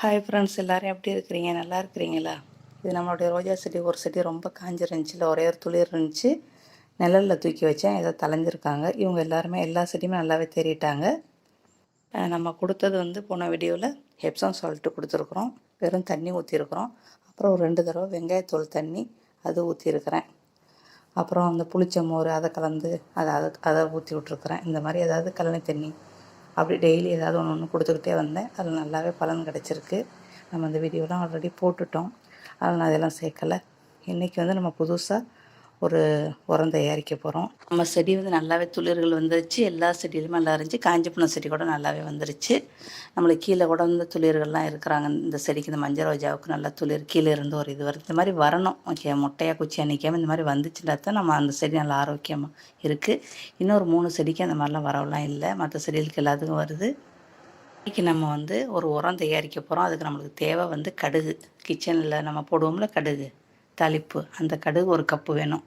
Hi friends எல்லோரும் எப்படி இருக்கிறீங்க? நல்லா இருக்கிறீங்களா? இது நம்மளுடைய ரோஜா செடி ஒரு செடி ரொம்ப காஞ்சிருந்துச்சுல ஒரே ஒரு துளிர் இருந்துச்சு. நிழலில் தூக்கி வச்சேன். ஏதோ தலைஞ்சிருக்காங்க இவங்க எல்லாருமே எல்லா செடியுமே நல்லாவே தேறிட்டாங்க நம்ம கொடுத்தது வந்து போன வீடியோவில் ஹெப்சம் சால்ட்டு கொடுத்துருக்குறோம். வெறும் தண்ணி ஊற்றிருக்குறோம் அப்புறம் ஒரு ரெண்டு தடவை வெங்காயத்தூள் தண்ணி அது ஊற்றிருக்கிறேன் அப்புறம் அந்த புளிச்ச மோர் அதை கலந்து அதை அதை அதை ஊற்றி விட்ருக்குறேன் இந்த மாதிரி ஏதாவது கழனி தண்ணி. அப்படி டெய்லி ஏதாவது ஒன்று ஒன்று கொடுத்துக்கிட்டே வந்தேன். அதில் நல்லாவே பலன் கிடச்சிருக்கு. நம்ம அந்த வீடியோலாம் ஆல்ரெடி போட்டுட்டோம். அதில் நான் அதெல்லாம் சேர்க்கலை. இன்றைக்கி வந்து நம்ம புதுசாக ஒரு உரம் தயாரிக்க போகிறோம் நம்ம செடி வந்து நல்லாவே துளிர்கள் வந்துருச்சு. எல்லா செடியிலுமே நல்லா இருந்துச்சு. காஞ்சி செடி கூட நல்லாவே வந்துருச்சு. நம்மளுக்கு கீழே கூட வந்து துளிர்கள்லாம் இருக்கிறாங்க. இந்த செடிக்கு இந்த மஞ்சள் ரோஜாவுக்கு நல்லா துளிர் கீழே இருந்து ஒரு இது வருது. இந்த மாதிரி வரணும். ஓகே முட்டையாக குச்சியாக அணிக்காமல் இந்த மாதிரி வந்துச்சுன்னா தான் நம்ம அந்த செடி நல்லா ஆரோக்கியமாக இருக்குது இன்னொரு மூணு செடிக்கு அந்த மாதிரிலாம் வரவெல்லாம் இல்லை. மற்ற செடிகளுக்கு எல்லாத்துக்கும் வருது. இன்றைக்கி நம்ம வந்து ஒரு உரம் தயாரிக்க போகிறோம் அதுக்கு நம்மளுக்கு தேவை வந்து கடுகு. கிச்சனில் நம்ம போடுவோம்ல கடுகு. தாளிப்பு. அந்த கடுகு ஒரு கப்பு வேணும்.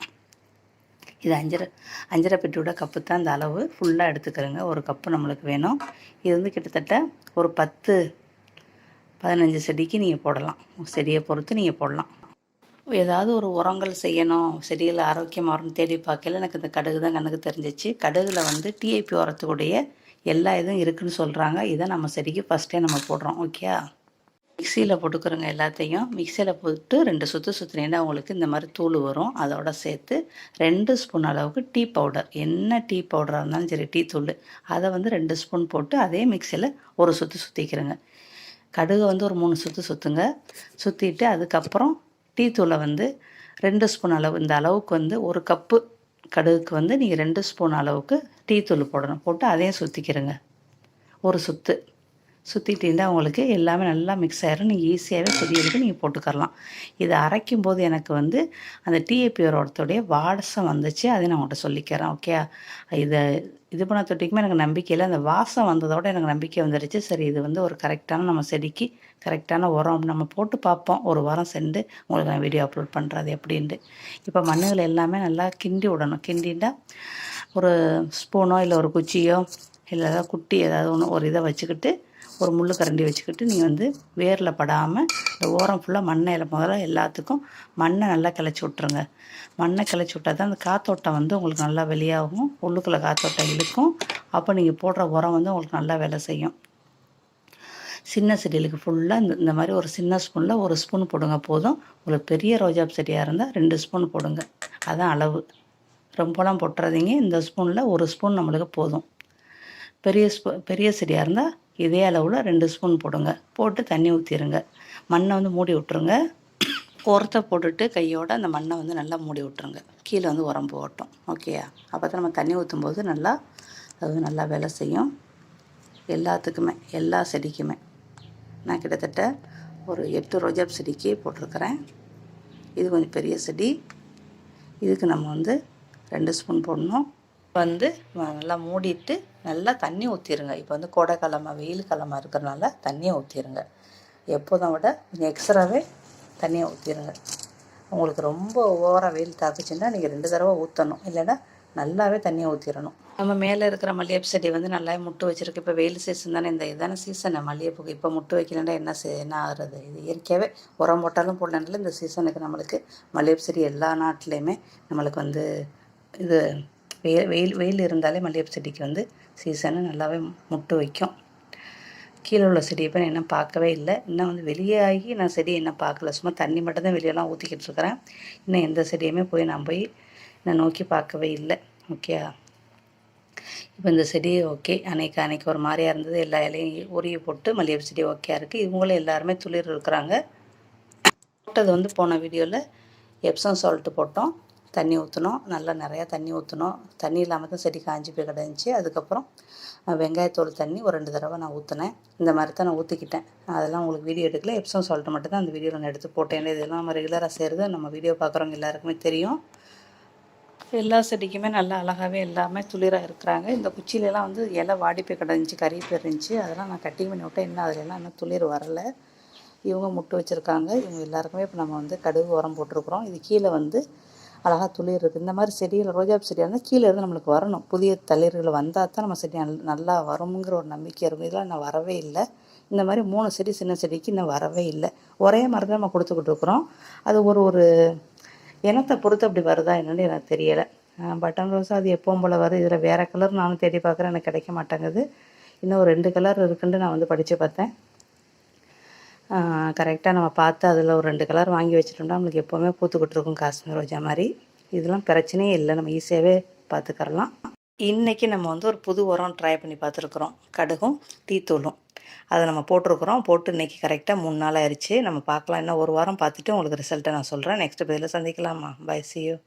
இது அஞ்சரை அஞ்சரை பெட்டியோட கப்பு தான் இந்த அளவு. ஃபுல்லாக எடுத்துக்கிறோங்க. ஒரு கப்பு நம்மளுக்கு வேணும். இது வந்து கிட்டத்தட்ட ஒரு பத்து பதினஞ்சு செடிக்கு நீங்கள் போடலாம். செடியை பொறுத்து நீங்கள் போடலாம். ஏதாவது ஒரு உரங்கள் செய்யணும். செடியில் ஆரோக்கியமாக வரும்னு தேடி பார்க்கல எனக்கு இந்த கடுகு தான் கண்ணுக்கு தெரிஞ்சிச்சு. கடுகில் வந்து டிஐபி உரத்துக்குடைய எல்லா இதுவும் இருக்குன்னு சொல்கிறாங்க இதை நம்ம செடிக்கு ஃபஸ்ட்டே நம்ம போடுறோம். ஓகே மிக்சியில் போட்டுக்கிறோங்க எல்லாத்தையும். மிக்சியில் போட்டு ரெண்டு சுற்று சுற்றுனீங்கன்னா உங்களுக்கு இந்த மாதிரி தூள் வரும். அதோட சேர்த்து ரெண்டு ஸ்பூன் அளவுக்கு டீ பவுடர். என்ன டீ பவுடராக இருந்தாலும் சரி டீ தூள். அதை வந்து ரெண்டு ஸ்பூன் போட்டு அதே மிக்சியில் ஒரு சுற்று சுற்றிக்கிறோங்க கடுகு வந்து ஒரு மூணு சுற்று சுற்றுங்க சுற்றிட்டு அதுக்கப்புறம் டீ தூளை வந்து ரெண்டு ஸ்பூன் அளவு இந்த அளவுக்கு வந்து ஒரு கப்பு கடுகுக்கு வந்து நீங்கள் ரெண்டு ஸ்பூன் அளவுக்கு டீ தூள் போடணும். போட்டு அதையும் சுற்றிக்கிறேங்க ஒரு சுற்று சுற்றிட்டு இருந்தால் உங்களுக்கு எல்லாமே நல்லா மிக்ஸ் ஆகிடும் நீங்கள் ஈஸியாகவே செடிகளுக்கு நீங்கள் போட்டுக்கரலாம் இதை அரைக்கும் போது எனக்கு வந்து அந்த டிஏபியோரத்துடைய வாசம் வந்துச்சு. அதை நான் உங்கள்கிட்ட சொல்லிக்கிறேன். ஓகே இதை இது பண்ண தொட்டிக்குமே எனக்கு நம்பிக்கை இல்லை. அந்த வாசம் வந்ததோட எனக்கு நம்பிக்கை வந்துடுச்சு சரி இது வந்து ஒரு கரெக்டான நம்ம செடிக்கு கரெக்டான உரம் நம்ம போட்டு பார்ப்போம். ஒரு வாரம் சென்று உங்களுக்கு நான் வீடியோ அப்லோட் பண்ணுறது எப்படின்ட்டு. இப்போ மண்ணுகள் எல்லாமே நல்லா கிண்டி விடணும். கிண்டின்னா ஒரு ஸ்பூனோ இல்லை ஒரு குச்சியோ இல்லை ஏதாவது குட்டி ஏதாவது ஒன்று ஒரு இதை வச்சுக்கிட்டு ஒரு முள்ளு கரண்டி வச்சுக்கிட்டு நீங்கள் வந்து வேரில் படாமல் இந்த ஓரம் ஃபுல்லாக மண்ணையில் முதல்ல எல்லாத்துக்கும் மண்ணை நல்லா கிளச்சி விட்ருங்க மண்ணை கிளச்சி விட்டா தான் அந்த காத்தோட்டம் வந்து உங்களுக்கு நல்லா வெளியாகும். உள்ளுக்குள்ளே காத்தோட்டம் இழுக்கும். அப்போ நீங்கள் போடுற உரம் வந்து உங்களுக்கு நல்லா வேலை செய்யும். சின்ன செடிகளுக்கு ஃபுல்லாக இந்த இந்த மாதிரி ஒரு சின்ன ஸ்பூனில் ஒரு ஸ்பூன் போடுங்க போதும். உங்களுக்கு பெரிய ரோஜா செடியாக இருந்தால் ரெண்டு ஸ்பூன் போடுங்க. அதுதான் அளவு. ரொம்பலாம் போட்டுறாதீங்க. இந்த ஸ்பூனில் ஒரு ஸ்பூன் நம்மளுக்கு போதும். பெரிய ஸ்பூ பெரிய செடியாக இருந்தால் இதே அளவில் ரெண்டு ஸ்பூன் போடுங்க. போட்டு தண்ணி ஊற்றிடுங்க மண்ணை வந்து மூடி விட்ருங்க உரத்தை போட்டுட்டு கையோட அந்த மண்ணை வந்து நல்லா மூடி விட்ருங்க கீழே வந்து உரம் போகட்டும் ஓகேயா அப்போ தான் நம்ம தண்ணி ஊற்றும் போது நல்லா அது நல்லா வேலை செய்யும். எல்லாத்துக்குமே எல்லா செடிக்குமே. நான் கிட்டத்தட்ட ஒரு எட்டு ரோஜா செடிக்கு போட்டிருக்கிறேன். இது கொஞ்சம் பெரிய செடி. இதுக்கு நம்ம வந்து ரெண்டு ஸ்பூன் போடணும். வந்து நல்லா மூடிட்டு நல்லா தண்ணி ஊற்றிடுங்க இப்போ வந்து கோடை காலமாக வெயில் காலமாக இருக்கிறனால தண்ணியை ஊற்றிடுங்க எப்போதும் விட கொஞ்சம் எக்ஸ்ட்ராவே தண்ணியை ஊற்றிடுங்க உங்களுக்கு ரொம்ப ஓவராக வெயில் தாக்குச்சுன்னா நீங்கள் ரெண்டு தடவை ஊற்றணும் இல்லைன்னா நல்லாவே தண்ணியை ஊற்றிடணும் நம்ம மேலே இருக்கிற மல்லிகைப்பூ செடி வந்து நல்லா முட்டு வச்சுருக்கு. இப்போ வெயில் சீசன் தானே இந்த இதான சீசன் மல்லிகைப்பூக்கு இப்போ முட்டு வைக்கலன்னா என்ன என்ன ஆகுறது? இது இயற்கையாகவே உரம் போட்டாலும் போடனால இந்த சீசனுக்கு நம்மளுக்கு மல்லிகைப்பூ செடி எல்லா நாட்டிலையுமே நம்மளுக்கு வந்து இது வெயில் வெயில் வெயில் இருந்தாலே மல்லிகைப்பூ செடிக்கு வந்து சீசனு நல்லாவே முட்டு வைக்கும். கீழே உள்ள செடியை போய் நான் இன்னும் பார்க்கவே இல்லை. இன்னும் வந்து வெளியே ஆகி நான் செடியை இன்னும் பார்க்கல. சும்மா தண்ணி மட்டும் தான் வெளியெல்லாம் ஊற்றிக்கிட்டு இருக்கிறேன். இன்னும் எந்த செடியுமே போய் நான் போய் நான் நோக்கி பார்க்கவே இல்லை. ஓகே இப்போ இந்த செடி ஓகே. அன்னைக்கு அன்னைக்கு ஒரு மாதிரியாக இருந்தது. எல்லா இலையும் உரிய போட்டு மல்லிகைப்பூ செடி ஓகே இருக்குது இவங்களும் எல்லாருமே துளிர் இருக்கிறாங்க. போட்டது வந்து போன வீடியோவில் எப்சம் சால்ட்டு போட்டோம். தண்ணி ஊற்றினோம் நல்லா நிறையா தண்ணி ஊற்றினோம் தண்ணி இல்லாமல் தான் செடி காஞ்சி போய் கிடந்துச்சு. அதுக்கப்புறம் வெங்காயத்தோல் தண்ணி ஒரு ரெண்டு தடவை நான் ஊற்றினேன் இந்த மாதிரி தான் நான் ஊற்றிக்கிட்டேன் அதெல்லாம் உங்களுக்கு வீடியோ எடுக்கல. எப்சம் சொல்லிட்டு மட்டும் தான் அந்த வீடியோ நான் எடுத்து போட்டேன். இதெல்லாம் நம்ம ரெகுலராக செய்கிறது நம்ம வீடியோ பார்க்குறவங்க எல்லாருக்குமே தெரியும். எல்லா செடிக்குமே நல்லா அழகாகவே எல்லாமே துளிராக இருக்கிறாங்க. இந்த குச்சியிலலாம் வந்து இலை வாடி போய் கிடந்துச்சு கறி போய் இருந்துச்சு. அதெல்லாம் நான் கட்டிங் பண்ணி விட்டேன். இன்னும் அதிலெல்லாம் இன்னும் துளிர் வரலை. இவங்க முட்டு வச்சுருக்காங்க. இவங்க எல்லாருக்குமே இப்போ நம்ம வந்து கடுகு உரம் போட்டிருக்குறோம். இது கீழே வந்து அழகாக துளிர் இருக்குது இந்த மாதிரி செடியில் ரோஜா செடியாக இருந்தால் கீழே இருந்து நம்மளுக்கு வரணும். புதிய தளிர்கள் வந்தால் தான் நம்ம செடி நல் நல்லா வருங்கிற ஒரு நம்பிக்கை இருக்கும். இதெல்லாம் நான் வரவே இல்லை. இந்த மாதிரி மூணு செடி சின்ன செடிக்கு இன்னும் வரவே இல்லை. ஒரே மருந்து நம்ம கொடுத்துக்கிட்டு இருக்கிறோம். அது ஒரு ஒரு இனத்தை பொறுத்து அப்படி வருதா என்னன்னு எனக்கு தெரியலை. பட்டன் ரோஸ் அது எப்பவும் போல் வருது. இதில் வேறு கலர் நானும் தேடி பார்க்குறேன். எனக்கு கிடைக்க மாட்டேங்குது. இன்னும் ஒரு ரெண்டு கலர் இருக்குன்ட்டு நான் வந்து படித்து பார்த்தேன். கரெக்டாக நம்ம பார்த்து அதில் ஒரு ரெண்டு கலர் வாங்கி வச்சுட்டோம்னா நம்மளுக்கு எப்போவுமே பூத்துக்கிட்டு இருக்கும் காஷ்மீர் ரோஜா மாதிரி. இதெல்லாம் பிரச்சனையே இல்லை. நம்ம ஈஸியாகவே பார்த்துக்கறலாம். இன்றைக்கி நம்ம வந்து ஒரு புது உரம் ட்ரை பண்ணி பார்த்துருக்குறோம். கடுகும் டீத்தூளும் அதை நம்ம போட்டிருக்குறோம். போட்டு இன்றைக்கி கரெக்டாக மூணு நாள் ஆயிடுச்சு. நம்ம பார்க்கலாம். இன்னும் ஒரு வாரம் பார்த்துட்டு உங்களுக்கு ரிசல்ட்டை நான் சொல்கிறேன் நெக்ஸ்ட் பதில் சந்திக்கலாமா? By C you